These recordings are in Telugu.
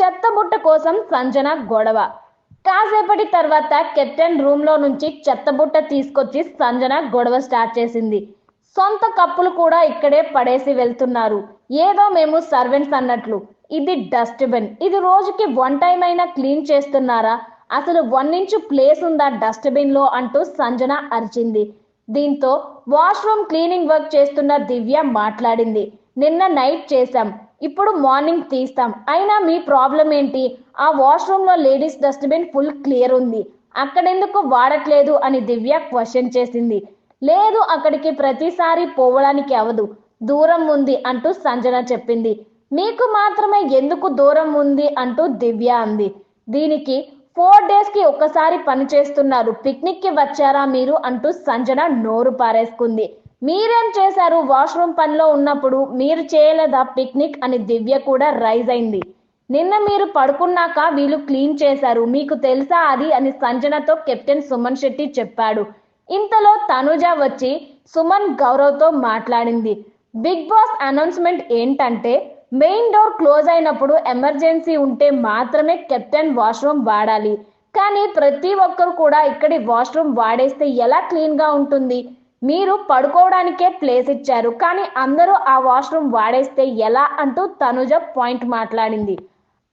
చెత్తబుట్ట కోసం సంజన గొడవ. కాసేపటి తర్వాత కెప్టెన్ రూమ్లో నుంచి చెత్తబుట్ట తీసుకొచ్చి సంజన గొడవ స్టార్ట్ చేసింది. సొంత కప్పులు కూడా ఇక్కడే పడేసి వెళ్తున్నారు. ఏదో మేము సర్వెంట్స్ అన్నట్లు. ఇది డస్ట్బిన్. ఇది రోజుకి వన్ టైం అయినా క్లీన్ చేస్తున్నారా? అసలు వన్ ఇంచు ప్లేస్ ఉందా డస్ట్బిన్లో అంటూ సంజన అరిచింది. దీంతో వాష్రూమ్ క్లీనింగ్ వర్క్ చేస్తున్న దివ్య మాట్లాడింది. నిన్న నైట్ చేశాం. ఇప్పుడు మార్నింగ్ తీస్తాం. అయినా మీ ప్రాబ్లం ఏంటి? ఆ వాష్రూమ్లో లేడీస్ డస్ట్బిన్ ఫుల్ క్లియర్ ఉంది. అక్కడెందుకు వాడట్లేదు అని దివ్య క్వశ్చన్ చేసింది. లేదు అక్కడికి ప్రతిసారి పోవడానికి అవదు. దూరం ఉంది అంటూ సంజన చెప్పింది. మీకు మాత్రమే ఎందుకు దూరం ఉంది అంటూ దివ్య అంది. దీనికి ఫోర్ డేస్కి ఒక్కసారి పని చేస్తున్నారు. పిక్నిక్కి వచ్చారా మీరు అంటూ సంజన నోరు పారేసుకుంది. మీరేం చేశారు? వాష్రూమ్ పనిలో ఉన్నప్పుడు మీరు చేయలేదా పిక్నిక్? అని దివ్య కూడా రైజ్ అయింది. నిన్న మీరు పడుకున్నాక వీళ్ళు క్లీన్ చేశారు. మీకు తెలుసా అది? అని సంజనతో కెప్టెన్ సుమన్ శెట్టి చెప్పాడు. ఇంతలో తనుజ వచ్చి సుమన్ గౌరవ్తో మాట్లాడింది. బిగ్ బాస్ అనౌన్స్మెంట్ ఏంటంటే మెయిన్ డోర్ క్లోజ్ అయినప్పుడు ఎమర్జెన్సీ ఉంటే మాత్రమే కెప్టెన్ వాష్రూమ్ వాడాలి. కానీ ప్రతి ఒక్కరు కూడా ఇక్కడి వాష్రూమ్ వాడేస్తే ఎలా క్లీన్గా ఉంటుంది? మీరు పడుకోవడానికే ప్లేస్ ఇచ్చారు. కానీ అందరూ ఆ వాష్రూమ్ వాడేస్తే ఎలా అంటూ తనుజ పాయింట్ మాట్లాడింది.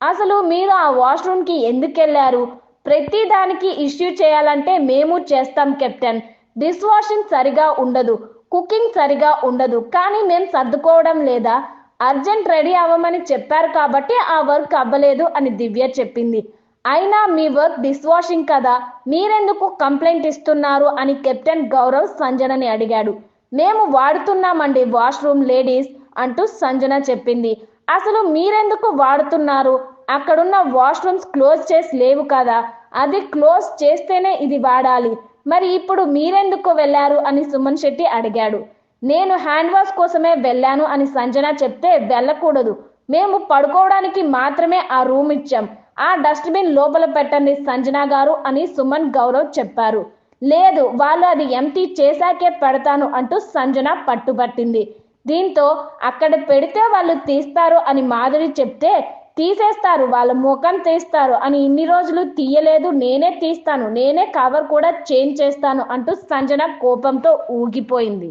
అసలు మీరు ఆ వాష్రూమ్కి ఎందుకు వెళ్ళారు? ప్రతి దానికి ఇష్యూ చేయాలంటే మేము చేస్తాం కెప్టెన్. డిష్ వాషింగ్ సరిగా ఉండదు. కుకింగ్ సరిగా ఉండదు. కానీ మేము సర్దుకోవడం లేదా? అర్జెంట్ రెడీ అవ్వమని చెప్పారు కాబట్టి ఆ వర్క్ అవ్వలేదు అని దివ్య చెప్పింది. అయినా మీ వర్క్ డిష్ వాషింగ్ కదా మీరెందుకు కంప్లైంట్ ఇస్తున్నారు అని కెప్టెన్ గౌరవ్ సంజనని అడిగాడు. మేము వాడుతున్నామండి వాష్రూమ్ లేడీస్ అంటూ సంజన చెప్పింది. అసలు మీరెందుకు వాడుతున్నారు? అక్కడున్న వాష్రూమ్స్ క్లోజ్ చేసి లేవు కదా అది క్లోజ్ చేస్తేనే ఇది వాడాలి. మరి ఇప్పుడు మీరెందుకు వెళ్ళారు? అని సుమన్ శెట్టి అడిగాడు. నేను హ్యాండ్ వాష్ కోసమే వెళ్ళాను అని సంజన చెప్తే వెళ్ళకూడదు. మేము పడుకోవడానికి మాత్రమే ఆ రూమ్ ఇచ్చాం. ఆ డస్ట్బిన్ లోపల పెట్టండి సంజన గారు అని సుమన్ గౌరవ్ చెప్పారు. లేదు వాళ్ళు అది ఎంటీ చేశాకే పెడతాను అంటూ సంజన పట్టుబట్టింది. దీంతో అక్కడ పెడితే వాళ్ళు తీస్తారు అని మాధురి చెప్తే తీసేస్తారు వాళ్ళ ముఖం తీస్తారు అని ఇన్ని రోజులు తీయలేదు నేనే తీస్తాను నేనే కవర్ కూడా చేంజ్ చేస్తాను అంటూ సంజన కోపంతో ఊగిపోయింది.